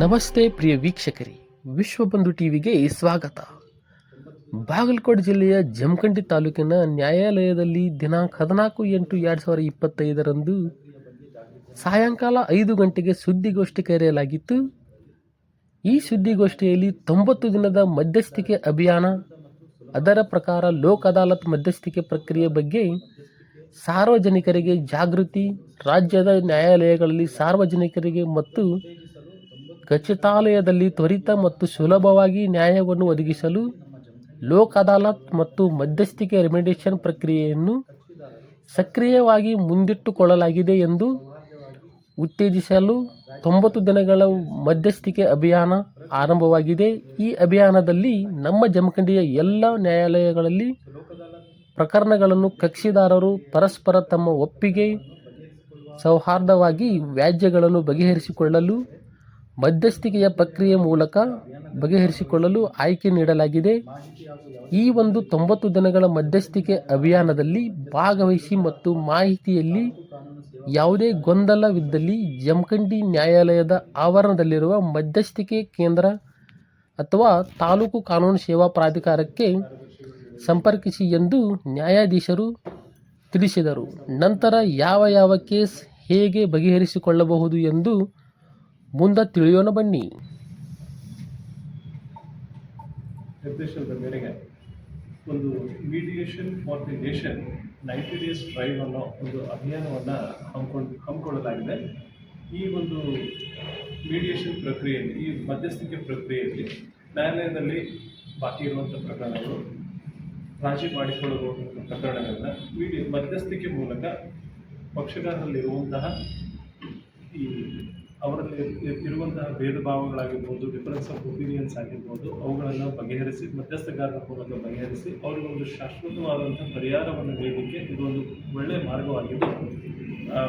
ನಮಸ್ತೆ ಪ್ರಿಯ ವೀಕ್ಷಕರೇ. ವಿಶ್ವಬಂಧು ಟಿವಿಗೆ ಸ್ವಾಗತ. ಬಾಗಲಕೋಟೆ ಜಿಲ್ಲೆಯ ಜಮಖಂಡಿ ತಾಲೂಕಿನ ನ್ಯಾಯಾಲಯದಲ್ಲಿ ದಿನಾಂಕ ಹದಿನಾಲ್ಕು ಎಂಟು ಎರಡು ಸಾವಿರದ ಇಪ್ಪತ್ತೈದರಂದು ಸಾಯಂಕಾಲ ಐದು ಗಂಟೆಗೆ ಸುದ್ದಿಗೋಷ್ಠಿ ಕರೆಯಲಾಗಿತ್ತು. ಈ ಸುದ್ದಿಗೋಷ್ಠಿಯಲ್ಲಿ ತೊಂಬತ್ತು ದಿನದ ಮಧ್ಯಸ್ಥಿಕೆ ಅಭಿಯಾನ, ಅದರ ಪ್ರಕಾರ ಲೋಕ್ ಅದಾಲತ್ ಮಧ್ಯಸ್ಥಿಕೆ ಪ್ರಕ್ರಿಯೆ ಬಗ್ಗೆ ಸಾರ್ವಜನಿಕರಿಗೆ ಜಾಗೃತಿ, ರಾಜ್ಯದ ನ್ಯಾಯಾಲಯಗಳಲ್ಲಿ ಸಾರ್ವಜನಿಕರಿಗೆ ಮತ್ತು ಖಚಿತಾಲಯದಲ್ಲಿ ತ್ವರಿತ ಮತ್ತು ಸುಲಭವಾಗಿ ನ್ಯಾಯವನ್ನು ಒದಗಿಸಲು ಲೋಕ್ ಅದಾಲತ್ ಮತ್ತು ಮಧ್ಯಸ್ಥಿಕೆ ರೆಮಿಡೇಷನ್ ಪ್ರಕ್ರಿಯೆಯನ್ನು ಸಕ್ರಿಯವಾಗಿ ಮುಂದಿಟ್ಟುಕೊಳ್ಳಲಾಗಿದೆ ಎಂದು ಉತ್ತೇಜಿಸಲು ತೊಂಬತ್ತು ದಿನಗಳ ಮಧ್ಯಸ್ಥಿಕೆ ಅಭಿಯಾನ ಆರಂಭವಾಗಿದೆ. ಈ ಅಭಿಯಾನದಲ್ಲಿ ನಮ್ಮ ಜಮಖಂಡಿಯ ಎಲ್ಲ ನ್ಯಾಯಾಲಯಗಳಲ್ಲಿ ಪ್ರಕರಣಗಳನ್ನು ಕಕ್ಷಿದಾರರು ಪರಸ್ಪರ ತಮ್ಮ ಒಪ್ಪಿಗೆ ಸೌಹಾರ್ದವಾಗಿ ವ್ಯಾಜ್ಯಗಳನ್ನು ಬಗೆಹರಿಸಿಕೊಳ್ಳಲು ಮಧ್ಯಸ್ಥಿಕೆಯ ಪ್ರಕ್ರಿಯೆ ಮೂಲಕ ಬಗೆಹರಿಸಿಕೊಳ್ಳಲು ಆಯ್ಕೆ ನೀಡಲಾಗಿದೆ. ಈ ಒಂದು ತೊಂಬತ್ತು ದಿನಗಳ ಮಧ್ಯಸ್ಥಿಕೆ ಅಭಿಯಾನದಲ್ಲಿ ಭಾಗವಹಿಸಿ ಮತ್ತು ಮಾಹಿತಿಯಲ್ಲಿ ಯಾವುದೇ ಗೊಂದಲವಿದ್ದಲ್ಲಿ ಜಮಖಂಡಿ ನ್ಯಾಯಾಲಯದ ಆವರಣದಲ್ಲಿರುವ ಮಧ್ಯಸ್ಥಿಕೆ ಕೇಂದ್ರ ಅಥವಾ ತಾಲೂಕು ಕಾನೂನು ಸೇವಾ ಪ್ರಾಧಿಕಾರಕ್ಕೆ ಸಂಪರ್ಕಿಸಿ ಎಂದು ನ್ಯಾಯಾಧೀಶರು ತಿಳಿಸಿದರು. ನಂತರ ಯಾವ ಯಾವ ಕೇಸ್ ಹೇಗೆ ಬಗೆಹರಿಸಿಕೊಳ್ಳಬಹುದು ಎಂದು ಮುಂದೆ ತಿಳಿಯೋಣ ಬನ್ನಿ. ನಿರ್ದೇಶನದ ಮೇರೆಗೆ ಒಂದು mediation for the nation ninety days drive ಅನ್ನೋ ಒಂದು ಅಭಿಯಾನವನ್ನು ಹಮ್ಮಿಕೊಂಡು ಹಮ್ಮಿಕೊಳ್ಳಲಾಗಿದೆ. ಈ ಒಂದು ಮೀಡಿಯೇಷನ್ ಪ್ರಕ್ರಿಯೆಯಲ್ಲಿ, ಈ ಮಧ್ಯಸ್ಥಿಕೆ ಪ್ರಕ್ರಿಯೆಯಲ್ಲಿ ನ್ಯಾಯಾಲಯದಲ್ಲಿ ಬಾಕಿ ಇರುವಂಥ ಪ್ರಕರಣಗಳು, ರಾಜಿ ಮಾಡಿಕೊಳ್ಳಬಹುದಂಥ ಪ್ರಕರಣಗಳನ್ನು ಮೀಡಿಯ ಮಧ್ಯಸ್ಥಿಕೆ ಮೂಲಕ ಪಕ್ಷಗಾರರಲ್ಲಿರುವಂತಹ ಈ ಅವರಲ್ಲಿ ಇರ್- ಇರುವಂತಹ ಭೇದ ಭಾವಗಳಾಗಿರ್ಬೋದು ಡಿಫರೆನ್ಸ್ ಆಫ್ ಒಪಿನಿಯನ್ಸ್ ಆಗಿರ್ಬೋದು, ಅವುಗಳನ್ನು ಬಗೆಹರಿಸಿ, ಮಧ್ಯಸ್ಥಗಾರರ ಮೂಲಕ ಬಗೆಹರಿಸಿ, ಅವರಿಗೆ ಒಂದು ಶಾಶ್ವತವಾದಂಥ ಪರಿಹಾರವನ್ನು ನೀಡಲಿಕ್ಕೆ ಇದೊಂದು ಒಳ್ಳೆಯ ಮಾರ್ಗವಾಗಿದ್ದು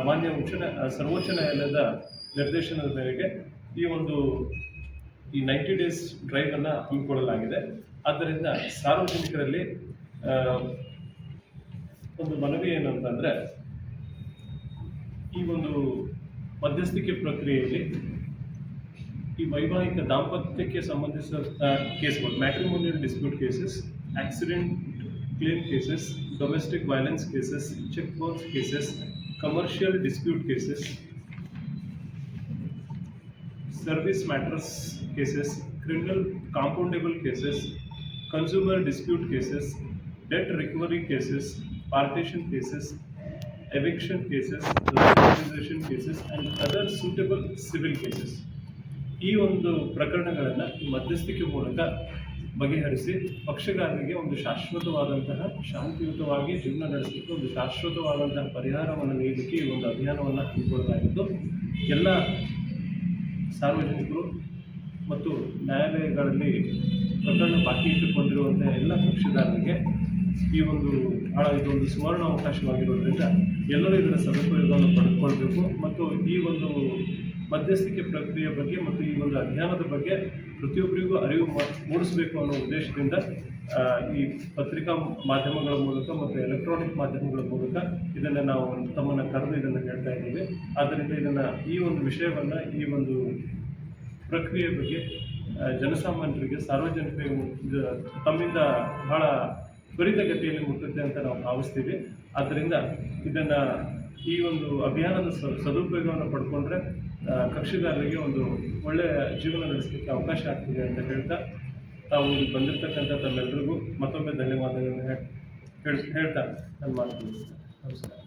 ಮಾನ್ಯ ಉಚ್ಚ ಸರ್ವೋಚ್ಚ ನ್ಯಾಯಾಲಯದ ನಿರ್ದೇಶನದ ಮೇರೆಗೆ ಈ ಒಂದು, ಈ ನೈಂಟಿ ಡೇಸ್ ಡ್ರೈವನ್ನು ಹಮ್ಮಿಕೊಳ್ಳಲಾಗಿದೆ. ಆದ್ದರಿಂದ ಸಾರ್ವಜನಿಕರಲ್ಲಿ ಒಂದು ಮನವಿ ಏನಂತಂದರೆ, ಈ ಒಂದು ಮಧ್ಯಸ್ಥಿಕೆ ಪ್ರಕ್ರಿಯೆಯಲ್ಲಿ ಈ ವೈವಾಹಿಕ ದಾಂಪತ್ಯಕ್ಕೆ ಸಂಬಂಧಿಸಿದ ಕೇಸ್ಗಳು matrimonial dispute cases accident claim cases domestic violence cases cheque bounce cases commercial dispute cases service matters cases criminal compoundable cases consumer dispute cases debt recovery cases partition cases eviction cases, liabilization cases and other suitable civil cases. ಈ ಒಂದು ಪ್ರಕರಣಗಳನ್ನು ಮಧ್ಯಸ್ಥಿಕೆ ಮೂಲಕ ಬಗೆಹರಿಸಿ ಪಕ್ಷಗಾರರಿಗೆ ಒಂದು ಶಾಶ್ವತವಾದಂತಹ ಶಾಂತಿಯುತವಾಗಿ ಜೀವನ ನಡೆಸಲಿಕ್ಕೆ ಒಂದು ಶಾಶ್ವತವಾದಂತಹ ಪರಿಹಾರವನ್ನು ನೀಡಲಿಕ್ಕೆ ಈ ಒಂದು ಅಭಿಯಾನವನ್ನು ಹಮ್ಮಿಕೊಳ್ಳಲಾಗಿದ್ದು ಎಲ್ಲ ಸಾರ್ವಜನಿಕರು ಮತ್ತು ನ್ಯಾಯಾಲಯಗಳಲ್ಲಿ ಪ್ರಕರಣ ಬಾಕಿ ಇಟ್ಟುಕೊಂಡಿರುವಂತಹ ಎಲ್ಲ ಪಕ್ಷಗಾರರಿಗೆ ಈ ಒಂದು ಬಹಳ ಇದೊಂದು ಸುವರ್ಣ ಅವಕಾಶವಾಗಿರೋದ್ರಿಂದ ಎಲ್ಲರೂ ಇದರ ಸದುಪಯೋಗವನ್ನು ಪಡೆದುಕೊಳ್ಬೇಕು ಮತ್ತು ಈ ಒಂದು ಮಧ್ಯಸ್ಥಿಕೆ ಪ್ರಕ್ರಿಯೆ ಬಗ್ಗೆ ಮತ್ತು ಈ ಒಂದು ಅಧ್ಯಯನದ ಬಗ್ಗೆ ಪ್ರತಿಯೊಬ್ಬರಿಗೂ ಅರಿವು ಮೂಡಿಸಬೇಕು ಅನ್ನೋ ಉದ್ದೇಶದಿಂದ ಈ ಪತ್ರಿಕಾ ಮಾಧ್ಯಮಗಳ ಮೂಲಕ ಮತ್ತು ಎಲೆಕ್ಟ್ರಾನಿಕ್ ಮಾಧ್ಯಮಗಳ ಮೂಲಕ ಇದನ್ನು ನಾವು ತಮ್ಮನ್ನು ಕರೆದು ಇದನ್ನು ಹೇಳ್ತಾ ಇದ್ದೀವಿ. ಆದ್ದರಿಂದ ಇದನ್ನು ಈ ಒಂದು ವಿಷಯವನ್ನು ಈ ಒಂದು ಪ್ರಕ್ರಿಯೆ ಬಗ್ಗೆ ಜನಸಾಮಾನ್ಯರಿಗೆ, ಸಾರ್ವಜನಿಕರಿಗೆ ತಮ್ಮಿಂದ ಬಹಳ ತ್ವರಿತಗತಿಯಲ್ಲಿ ಮುಟ್ಟುತ್ತೆ ಅಂತ ನಾವು ಭಾವಿಸ್ತೀವಿ. ಆದ್ದರಿಂದ ಇದನ್ನು ಈ ಒಂದು ಅಭಿಯಾನದ ಸದುಪಯೋಗವನ್ನು ಪಡ್ಕೊಂಡ್ರೆ ಕಕ್ಷಿದಾರರಿಗೆ ಒಂದು ಒಳ್ಳೆಯ ಜೀವನ ನಡೆಸಲಿಕ್ಕೆ ಅವಕಾಶ ಆಗ್ತಿದೆ ಅಂತ ಹೇಳ್ತಾ ತಾವು ಇಲ್ಲಿ ಬಂದಿರತಕ್ಕಂಥ ತಮ್ಮೆಲ್ಲರಿಗೂ ಮತ್ತೊಮ್ಮೆ ಧನ್ಯವಾದಗಳನ್ನು ಹೇಳ್- ಹೇಳ್- ಹೇಳ್ತಾ ನನ್ನ ಮಾತು ನಮಸ್ಕಾರ.